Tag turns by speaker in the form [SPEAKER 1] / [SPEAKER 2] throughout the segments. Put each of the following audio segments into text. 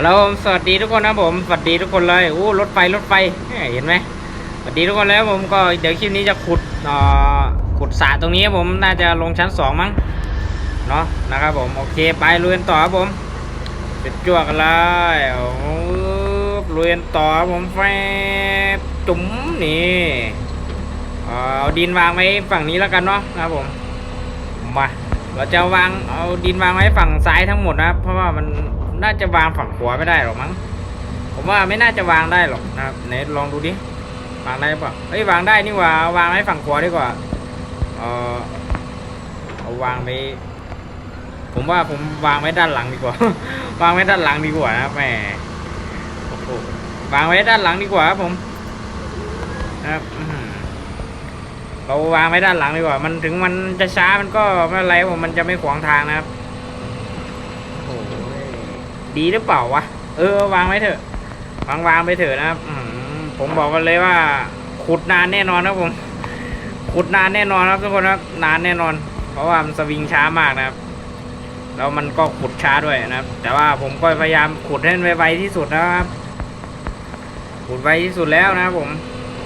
[SPEAKER 1] ฮัลโหลสวัสดีทุกคนนะผมสวัสดีทุกคนเลยโอ้รถไฟรถไฟเห็นไหมสวัสดีทุกคนแล้วผมก็เดี๋ยวคลิปนี้จะขุดเอ่อขุดสระตรงนี้ผมน่าจะลงชั้นสองมั้งเนาะนะครับผมโอเคไปลุยกันต่อครับผมจะจวกันเลยโอ้ลุยกันต่อผมแฟจุ๋มนี่เอาดินวางไว้ฝั่งนี้แล้วกันเนาะนะครับผมมาเราจะวางเอาดินวางไว้ฝั่งซ้ายทั้งหมดนะเพราะว่ามัน น่าจะวางฝั่งขวาไม่ได้หรอกมั้ง ผมว่าไม่น่าจะวางได้หรอกนะครับไหนลองดูดิ วางได้ปล่าเฮ้ยวางได้นี่ว่าวางไว้ฝั่งขวาดีกว่า เออเอาวางไป ผมว่าผมวางไว้ด้านหลังดีกว่า วางไว้ด้านหลังดีกว่านะแหมวางไว้ด้านหลังดีกว่าครับผมนะครับอื้อหือเราวางไว้ด้านหลังดีกว่า มันถึงมันจะช้ามันก็ไม่ไรผมมันจะไม่ขวางทางนะครับ ดีหรือเปล่าวะ เออ วางไว้เถอะ วางวางไปเถอะนะครับผมบอกกันเลยว่า ขุดนานแน่นอนครับผม ขุดนานแน่นอนครับทุกคนครับนานแน่นอน เพราะว่ามันสวิงช้ามากนะครับ แล้วมันก็ขุดช้าด้วยนะครับ แต่ว่าผมก็พยายามขุดให้มันไวๆที่สุดนะครับ ขุดไวที่สุดแล้วนะครับผม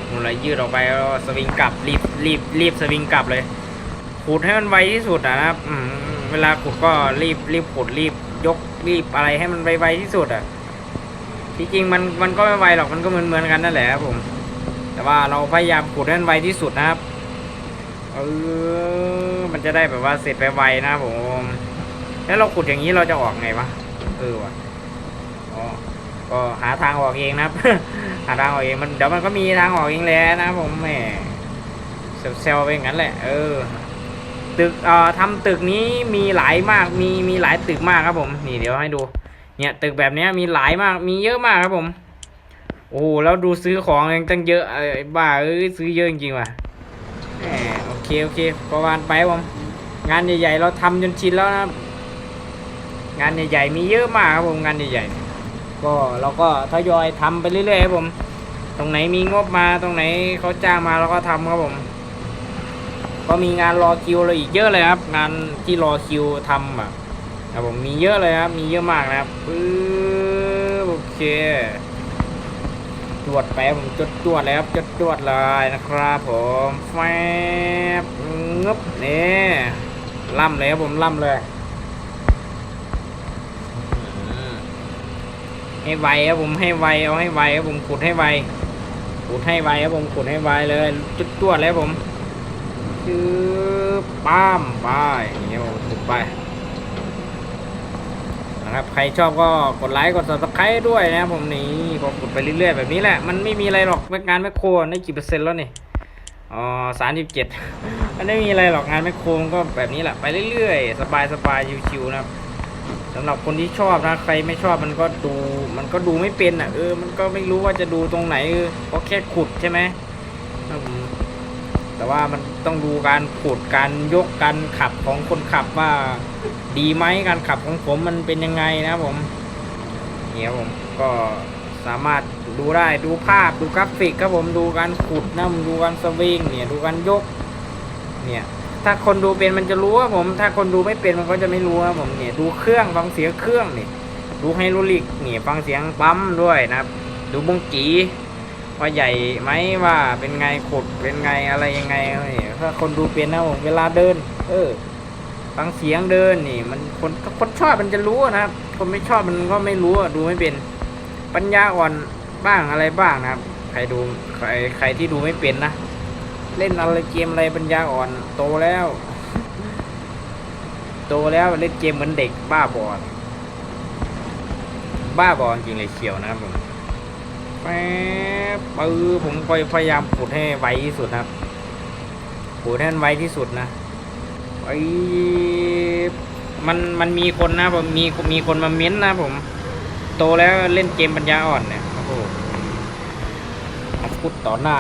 [SPEAKER 1] ผมเลยยืดออกไปแล้วสวิงกลับรีบรีบรีบสวิงกลับเลยขุดให้มันไวที่สุดนะครับอืเวลาขุดก็รีบรีบขุดรีบ ยกรีบอะไรให้มันไวๆที่สุดอะที่จริงมันมันก็ไม่ไวหรอกมันก็เหมือนเหมือนกันนั่นแหละครับผม แต่ว่าเราพยายามขุดให้มันไวที่สุดนะครับเออมันจะได้แบบว่าเสร็จไปไวนะครับผม แล้วเราขุดอย่างนี้เราจะออกไงวะเออวะอ๋อก็หาทางออกเองนะครับหาทางออกเองมันเดี๋ยวมันก็มีทางออกเองแหล้วนะผมแหมเซลล์ไปอย่างนั้นแหละ เออ ตึกเอ่อทำตึกนี้มีหลายมากมีมีหลายตึกมากครับผม นี่เดี๋ยวให้ดู เนี่ยตึกแบบนี้มีหลายมากมีเยอะมากครับผม โอ้แล้วดูซื้อของยังตั้งเยอะเอ้ยบ้าเอ้ยซื้อเยอะจริงว่ะแหมโอเคโอเคประมาณไปผมงานใหญ่ๆเราทำจนชินแล้วนะงานใหญ่ๆมีเยอะมากครับผมงานใหญ่ๆก็เราก็ทยอยทำไปเรื่อยๆครับผม ตรงไหนมีงบมาตรงไหนเขาจ้างมาเราก็ทำครับผม ก็มีงานรอคิวเราอีกเยอะเลยครับ งานที่รอคิวทำอะครับผมมีเยอะเลยครับ มีเยอะมากนะครับปึ๊บโอเคจวดไปผมจดจวดเลยครับจดจวดเลยนะครับผมแฟบงึบนี่ล่ำเลยครับผมล่ำเลยให้ไวครับผมให้ไวเอาให้ไวครับผมขุดให้ไวขุดให้ไวครับผมขุดให้ไวเลยจุดจวดเลยครับผม คือป้ามไปอย่างเงี้ยผมขุดไปนะครับใครชอบก็กดไลค์กด subscribe ด้วยนะผมนี่ก็ขุดไปเรื่อยๆแบบนี้แหละ มันไม่มีอะไรหรอกงานแมคโครได้กี่เปอร์เซ็นต์แล้วนี่อ๋อสามสิบเจ็ดมันไม่มีอะไรหรอกงานแมคโครมันก็แบบนี้แหละไปเรื่อยๆ สบายสบายๆชิวๆนะครับสำหรับคนที่ชอบนะใครไม่ชอบมันก็ดู มันก็ดูไม่เป็นอะเออมันก็ไม่รู้ว่าจะดูตรงไหนเออก็แค่ขุดใช่ไหมผม แต่ว่ามันต้องดูการขุดการยกการขับของคนขับว่า ดีไหมการขับของผมมันเป็นยังไงนะผมเนี่ยผมก็สามารถดูได้ดูภาพดูกราฟิกครับผมดูการขุดนะดูการสวิงเนี่ยดูการยก เนี่ยถ้าคนดูเป็นมันจะรู้ครับผม ถ้าคนดูไม่เป็นมันก็จะไม่รู้ครับผมเนี่ยดูเครื่องฟังเสียงเครื่องเนี่ยดูไฮดรอลิกเนี่ยฟังเสียงปั๊มด้วยนะครับ ดูบงกี ว่าใหญ่ไหมว่าเป็นไงขุดเป็นไงอะไรยังไงถ้าคนดูเป็นนะผมเวลาเดิน เออฟังเสียงเดินนี่ มันคนคนชอบมันจะรู้นะครับ คนไม่ชอบมันก็ไม่รู้ดูไม่เป็น ปัญญาอ่อนบ้างอะไรบ้างนะครับ ใครดูใครใครที่ดูไม่เป็นนะเล่นอะไรเกมอะไรปัญญาอ่อน โตแล้ว โตแล้วเล่นเกมเหมือนเด็กบ้าบอบ้าบอจริงเลยเขียวนะครับผม แป๊บปือผมพยายามขุดให้ไวที่สุดนะครับขุดให้ไวที่สุดนะไอ้มันมันมีคนนะผมมีมีคนมาเม้นต์นะผม โตแล้วเล่นเกมปัญญาอ่อนเนี่ยโอ้โหพูดต่อหน้า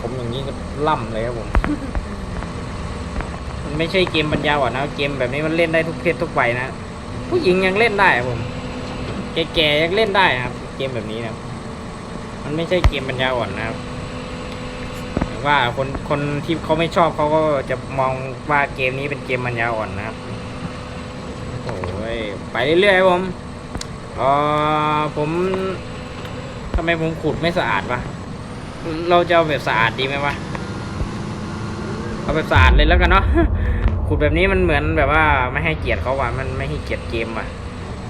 [SPEAKER 1] ผมอย่างนี้ก็ล่ำเลยครับผมมันไม่ใช่เกมปัญญาอ่อนนะเกมแบบนี้มันเล่นได้ทุกเพศทุกวัยนะผู้หญิงยังเล่นได้ครับผม แก่ๆยังเล่นได้ครับ เกมแบบนี้นะ ไม่ใช่เกมปัญญาอ่อนนะครับว่าคนคนที่เขาไม่ชอบเขาก็จะมองว่าเกมนี้เป็นเกมปัญญาอ่อนนะครับโอ้ยไปเรื่อยๆผมเออผมทำไมผมขุดไม่สะอาดวะเราจะเอาแบบสะอาดดีไหมวะเอาแบบสะอาดเลยแล้วกันเนาะขุดแบบนี้มันเหมือนแบบว่าไม่ให้เกียรติเขาว่ะมันไม่ให้เกียรติเกมว่ะ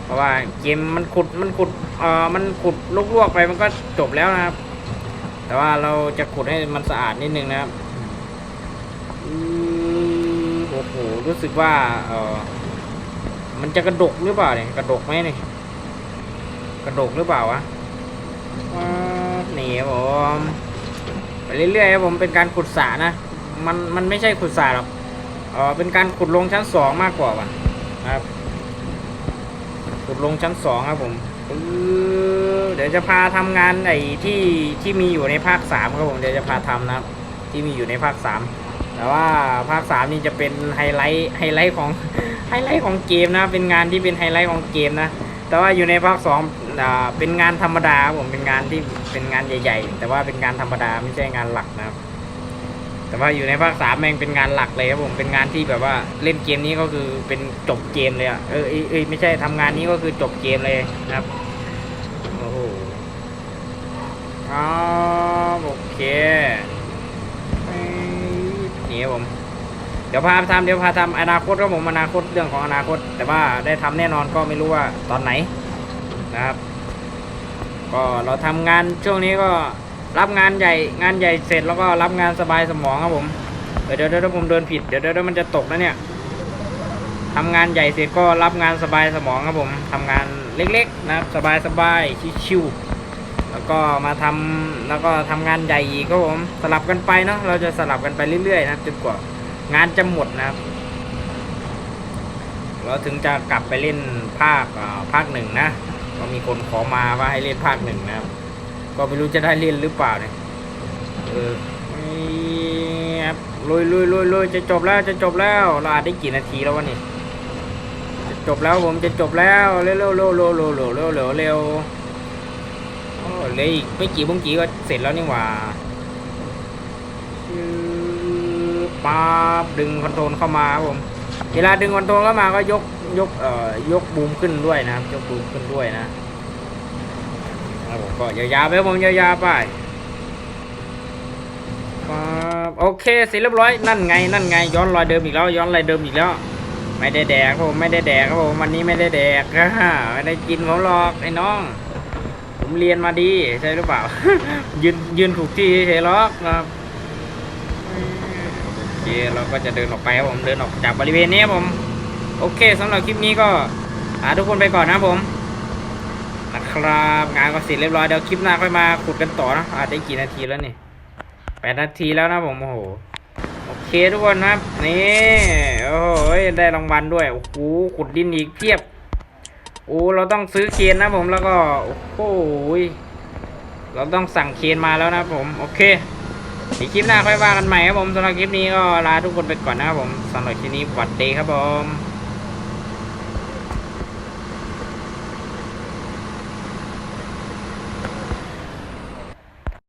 [SPEAKER 1] เพราะว่าเกมมันขุดมันขุดเอ่อมันขุดลวกๆไปมันก็จบแล้วนะครับ แต่ว่าเราจะขุดให้มันสะอาดนิดนึงนะครับโอ้โหรู้สึกว่าเออมันจะกระดกหรือเปล่าเนี่ยกระดกไหมเนี่ยกระดกหรือเปล่าวะนี่ผมไปเรื่อยๆครับผมเป็นการขุดสระนะ มันมันไม่ใช่ขุดสระหรอกเออเป็นการขุดลงชั้นสองมากกว่าว่ะครับ ขุดลงชั้นสองครับผมเดี๋ยวจะพาทำงานไอ้ที่ที่มีอยู่ในภาคสามครับผมเดี๋ยวจะพาทำนะครับที่มีอยู่ในภาคสามแต่ว่าภาคสามนี่จะเป็นไฮไลท์ไฮไลท์ของไฮไลท์ของเกมนะเป็นงานที่เป็นไฮไลท์ของเกมนะแต่ว่าอยู่ในภาคสองอ่าเป็นงานธรรมดาครับผมเป็นงานที่เป็นงานใหญ่ ๆ แต่ว่าเป็นงานธรรมดาไม่ใช่งานหลักนะครับ แต่ว่าอยู่ในภาคสามแม่งเป็นงานหลักเลยครับผมเป็นงานที่แบบว่าเล่นเกมนี้ก็คือเป็นจบเกมเลยอะเออเอยเอไม่ใช่ทำงานนี้ก็คือจบเกมเลยนะครับโอ้โหอ๋อโอเคเอ้ยนี่ครับผมเดี๋ยวพาทำเดี๋ยวพาทำอนาคตครับผมอนาคตเรื่องของอนาคต แต่ว่าได้ทำแน่นอนก็ไม่รู้ว่าตอนไหนนะครับ ก็เราทำงานช่วงนี้ก็ รับงานใหญ่งานใหญ่เสร็จแล้วก็รับงานสบายสมองครับผมเดี๋ยวเดี๋ยวผมเดินผิดเดี๋ยวเดี๋ยวมันจะตกนะเนี่ยทำงานใหญ่เสร็จก็รับงานสบายสมองครับผมทำงานเล็กๆนะครับสบายสบายชิวๆแล้วก็มาทำแล้วก็ทำงานใหญ่อีกครับผมสลับกันไปเนาะเราจะสลับกันไปเรื่อยๆนะจนกว่างานจะหมดนะครับเราถึงจะกลับไปเล่นภาคอ่าภาคหนึ่งนะก็มีคนขอมาว่าให้เล่นภาคหนึ่งนะครับ ก็ไม่รู้จะได้เล่นหรือเปล่าเนี่ยเออครับลุยลุยลุยลุยจะจบแล้วจะจบแล้วเราอาจได้กี่นาทีแล้ววะนี่จะจบแล้วผมจะจบแล้วเร็วเร็วเร็วเร็วเร็วเร็วเร็วเร็วเร็วโอ้เลยอีกไม่กี่บงกี่ก็เสร็จแล้วนี่หว่าป๊าบดึงคอนโทรลเข้ามาครับผมเวลาดึงคอนโทรลเข้ามาก็ยกยกเอ่อยกบูมขึ้นด้วยนะครับยกบูมขึ้นด้วยนะ ครับผมก็ยาวๆไปครับผมยาวๆไปครับโอเคเสร็จเรียบร้อยนั่นไงนั่นไง ย้อนรอยเดิมอีกแล้วย้อนรอยเดิมอีกแล้ว ไม่ได้แดกครับผมไม่ได้แดกครับผมวันนี้ไม่ได้แดกอ่าไม่ได้กินเขาหรอกไอ้น้อง ผมเรียนมาดีใช่หรือเปล่า ยืนยืนถูกที่เฉยๆหรอกนะครับโอเคเราก็จะเดินออกไปครับผมเดินออกจากบริเวณนี้ครับผม โอเคสำหรับคลิปนี้ก็ลาทุกคนไปก่อนนะครับผม นะครับ งานก็เสร็จเรียบร้อยเดี๋ยวคลิปหน้าค่อยมาขุดกันต่อนะอาจได้กี่นาทีแล้วนี่แปดนาทีแล้วนะผมโอ้โหโอเคทุกคนครับนี่โอ้โหได้รางวัลด้วยโอ้โหขุดดินอีกเพียบโอ้เราต้องซื้อเคนนะผมแล้วก็โอ้โหเราต้องสั่งเคนมาแล้วนะผมโอเคเดี๋ยวคลิปหน้าค่อยว่ากันใหม่ครับผมสำหรับคลิปนี้ก็ลาทุกคนไปก่อนนะครับผมสำหรับคลิปนี้สวัสดีครับผม